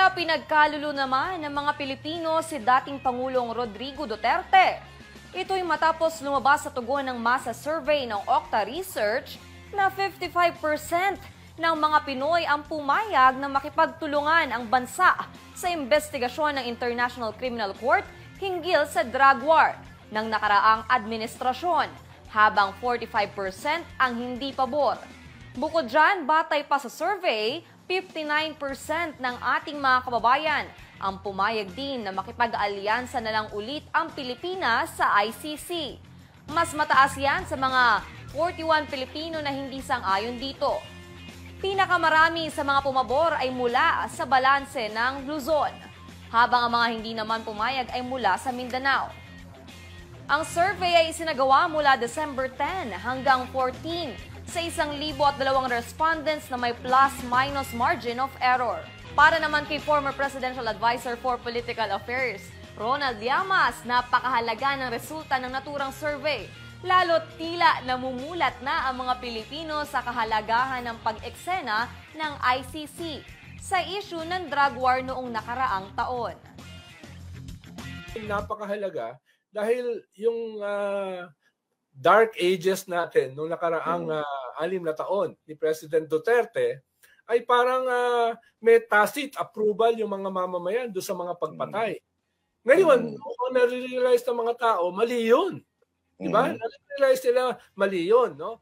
Tila pinagkalulo naman ng mga Pilipino si dating Pangulong Rodrigo Duterte. Ito'y matapos lumabas sa tugon ng masa survey ng Okta Research na 55% ng mga Pinoy ang pumayag na makipagtulungan ang bansa sa investigasyon ng International Criminal Court hinggil sa drug war ng nakaraang administrasyon, habang 45% ang hindi pabor. Bukod dyan, batay pa sa survey, 59% ng ating mga kababayan ang pumayag din na makipag-alyansa na lang ulit ang Pilipinas sa ICC. Mas mataas yan sa mga 41 Pilipino na hindi sang-ayon dito. Pinakamarami sa mga pumabor ay mula sa balanse ng Luzon, habang ang mga hindi naman pumayag ay mula sa Mindanao. Ang survey ay isinagawa mula December 10 hanggang 14 sa isang libo at dalawang respondents na may plus-minus margin of error. Para naman kay former Presidential Advisor for Political Affairs, Ronald Llamas, napakahalaga ng resulta ng naturang survey. Lalo't tila namumulat na ang mga Pilipino sa kahalagahan ng pag-eksena ng ICC sa issue ng drug war noong nakaraang taon. napakahalaga dahil yung ah, dark ages natin nung nakaraang ah, anim na taon ni President Duterte ay parang ah, may tacit approval yung mga mamamayan do sa mga pagpatay. Ngayon, kung nare-realize ng mga tao, mali yun. Di ba? Mm. Nare-realize nila, mali yun. No?